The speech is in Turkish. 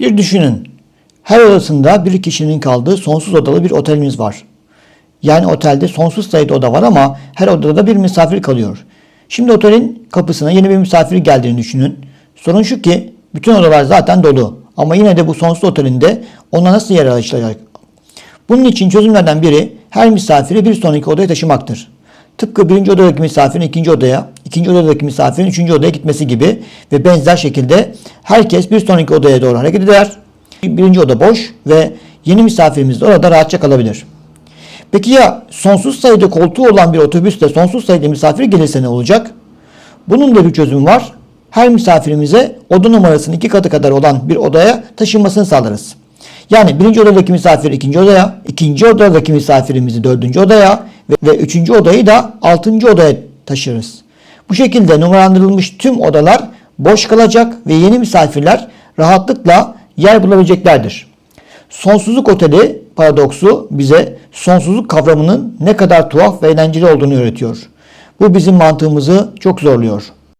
Bir düşünün. Her odasında bir kişinin kaldığı sonsuz odalı bir otelimiz var. Yani otelde sonsuz sayıda oda var ama her odada da bir misafir kalıyor. Şimdi otelin kapısına yeni bir misafir geldiğini düşünün. Sorun şu ki bütün odalar zaten dolu. Ama yine de bu sonsuz otelinde ona nasıl yer açılacak? Bunun için çözümlerden biri her misafiri bir sonraki odaya taşımaktır. Tıpkı birinci odadaki misafirin ikinci odaya, ikinci odadaki misafirin üçüncü odaya gitmesi gibi ve benzer şekilde herkes bir sonraki odaya doğru hareket eder. Birinci oda boş ve yeni misafirimiz de orada rahatça kalabilir. Peki ya sonsuz sayıda koltuğu olan bir otobüste sonsuz sayıda misafir gelirse ne olacak? Bunun da bir çözümü var. Her misafirimize oda numarasının iki katı kadar olan bir odaya taşınmasını sağlarız. Yani birinci odadaki misafir ikinci odaya, ikinci odadaki misafirimizi dördüncü odaya ve, ve üçüncü odayı da altıncı odaya taşırız. Bu şekilde numaralandırılmış tüm odalar boş kalacak ve yeni misafirler rahatlıkla yer bulabileceklerdir. Sonsuzluk oteli paradoksu bize sonsuzluk kavramının ne kadar tuhaf ve eğlenceli olduğunu öğretiyor. Bu bizim mantığımızı çok zorluyor.